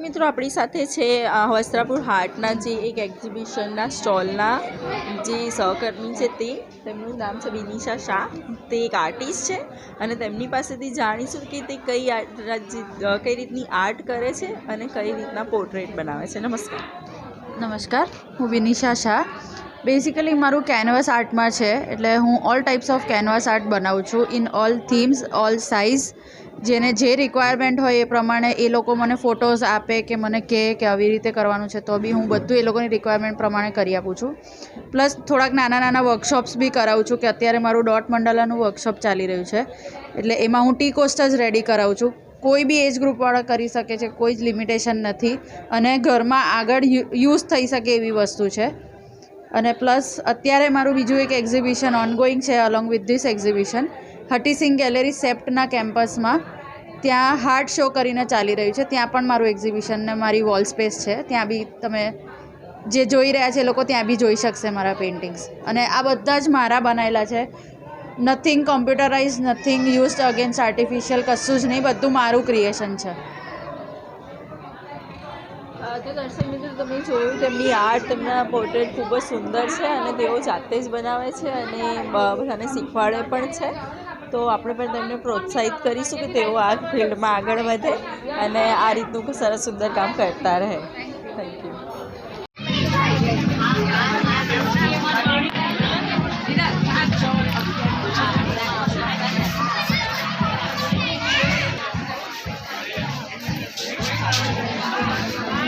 મિત્રો, આપણી સાથે છે વસ્ત્રાપુર હાટના જે એક એક્ઝિબિશનના સ્ટોલના જે સહકર્મી છે તે. તેમનું નામ છે બિનિશા શાહ. તે એક આર્ટિસ્ટ છે અને તેમની પાસેથી જાણીશું કે તે કઈ આર્ટ કઈ રીતની આર્ટ કરે છે અને કઈ રીતના પોર્ટ્રેટ બનાવે છે. નમસ્કાર. નમસ્કાર. હું વિનિશા શાહ. બેઝિકલી મારું કેનવાસ આર્ટમાં છે, એટલે હું all types of canvas art બનાવું છું. In all themes all size જેને જે રિક્વાયરમેન્ટ હોય એ પ્રમાણે એ લોકો મને ફોટોઝ આપે કે મને કહે કે આવી રીતે કરવાનું છે, તો બી હું બધું એ લોકોની રિક્વાયરમેન્ટ પ્રમાણે કરી આપું છું. પ્લસ થોડાક નાના નાના વર્કશોપ્સ બી કરાવું છું કે અત્યારે મારું ડોટ મંડલાનું વર્કશોપ ચાલી રહ્યું છે. એટલે એમાં હું ટી કોસ્ટ જ રેડી કરાવું છું. કોઈ બી એજ ગ્રુપવાળા કરી શકે છે, કોઈ જ લિમિટેશન નથી. અને ઘરમાં આગળ યુઝ થઈ શકે એવી વસ્તુ છે. અને પ્લસ અત્યારે મારું બીજું એક એક્ઝિબિશન ઓનગોઈંગ છે along with this exhibition Hutheesing gallery સેપ્ટના કેમ્પસમાં. ત્યાં હાર્ટ શો કરીને ચાલી રહ્યું છે. ત્યાં પણ મારું એક્ઝિબિશન ને મારી વોલ સ્પેસ છે. ત્યાં બી તમે જે જોઈ રહ્યા છે એ લોકો ત્યાં બી જોઈ શકશે મારા પેઇન્ટિંગ્સ અને આ બધા જ મારા બનાવેલા છે. Nothing computerise nothing used against artificial કશું જ નહીં. બધું મારું ક્રિએશન છે. તો દર્શક મિત્રો, તમે જોયું તેમની આર્ટ તેમના પોર્ટ્રેટ ખૂબ જ સુંદર છે અને તેઓ જાતે જ બનાવે છે અને બધાને શીખવાડે પણ છે. તો આપણે પણ તેમને પ્રોત્સાહિત કરીશું કે તેઓ આ ફિલ્ડમાં આગળ વધે અને આ રીતનું સરસ સુંદર કામ કરતા રહે. થેન્ક યુ તો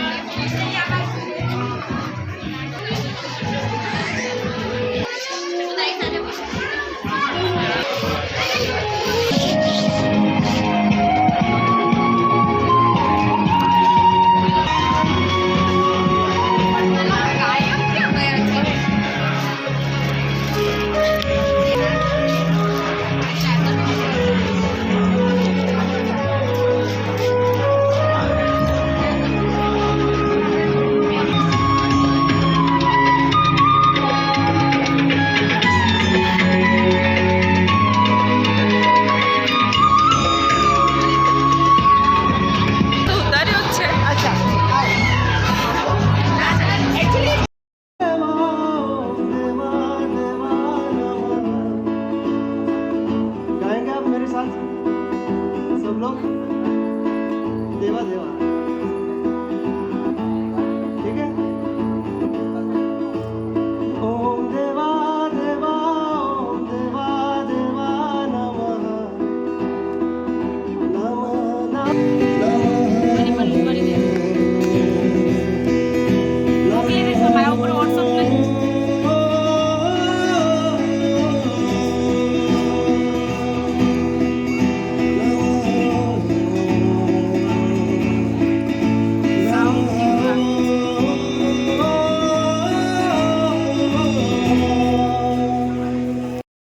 ではでは。